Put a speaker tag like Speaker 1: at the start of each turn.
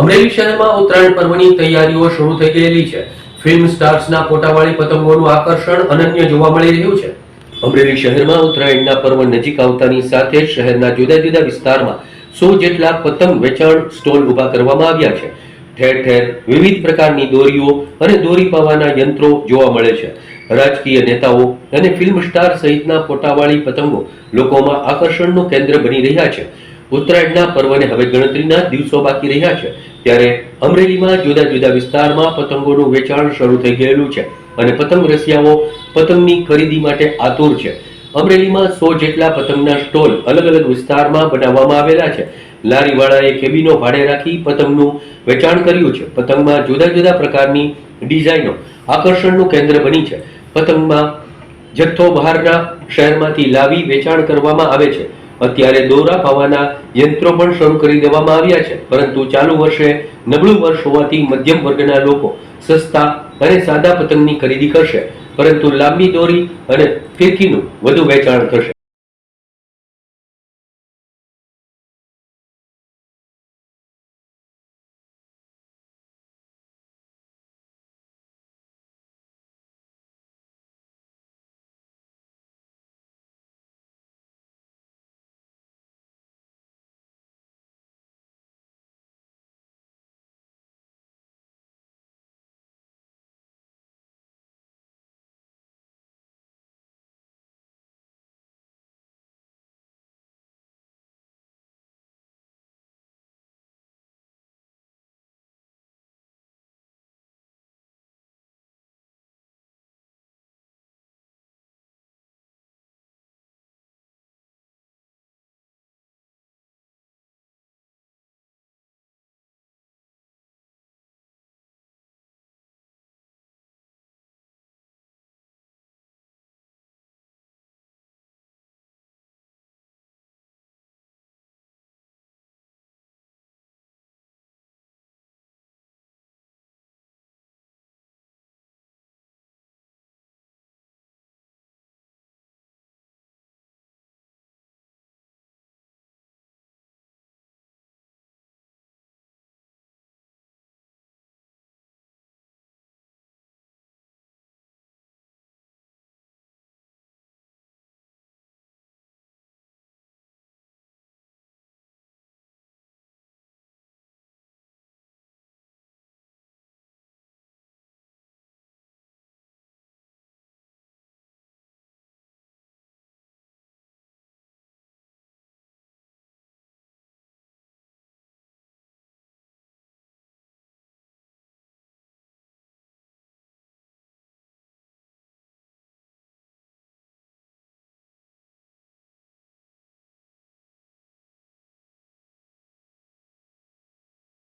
Speaker 1: અમરેલી શહેરમાં ઉત્તરાયણ પર્વની તૈયારીઓ શરૂ થઈ ગયેલી છે. ફિલ્મ સ્ટાર્સના ફોટાવાળી પતંગોનું આકર્ષણ અનન્ય જોવા મળી રહ્યું છે. અમરેલી શહેરમાં ઉત્તરાયણના પર્વ નજીક આવતાની સાથે જ શહેરના જુદા જુદા વિસ્તારમાં સો જેટલા પતંગ વેચાણ સ્ટોલ ઊભા કરવામાં આવ્યા છે. ઠેર ઠેર વિવિધ પ્રકારની દોરીઓ અને દોરી પાવાના યંત્રો જોવા મળે છે. રાજકીય નેતાઓ અને ફિલ્મ સ્ટાર સહિતના ફોટાવાળી પતંગો લોકોમાં આકર્ષણનું કેન્દ્ર બની રહ્યા છે. ઉત્તરાયણના પર્વને હવે ગણતરીના દિવસો બાકી રહ્યા છે. ત્યારે અમરેલીમાં જુદા જુદા વિસ્તારમાં પતંગોનું વેચાણ શરૂ થઈ ગયેલું છે અને પતંગ રસિયાઓ પતંગની ખરીદી માટે આતુર છે. અમરેલીમાં સો જેટલા પતંગના સ્ટોલ અલગ અલગ વિસ્તારમાં બનાવવામાં આવેલા છે. લારીવાળાએ કેબિનો ભાડે રાખી પતંગનું વેચાણ કર્યું છે. પતંગમાં જુદા જુદા પ્રકારની ડિઝાઇનો આકર્ષણનું કેન્દ્ર બની છે. પતંગમાં જથ્થો બહારના શહેરમાંથી લાવી વેચાણ કરવામાં આવે છે. અત્યારે દોરા પાવાના યંત્રો પણ શરૂ કરી દેવામાં આવ્યા છે. પરંતુ ચાલુ વર્ષે નબળું વર્ષ હોવાથી મધ્યમ વર્ગના લોકો સસ્તા અને સાદા પતંગની ખરીદી કરશે. પરંતુ લાંબી દોરી અને ફિરકીનું વધુ વેચાણ થશે.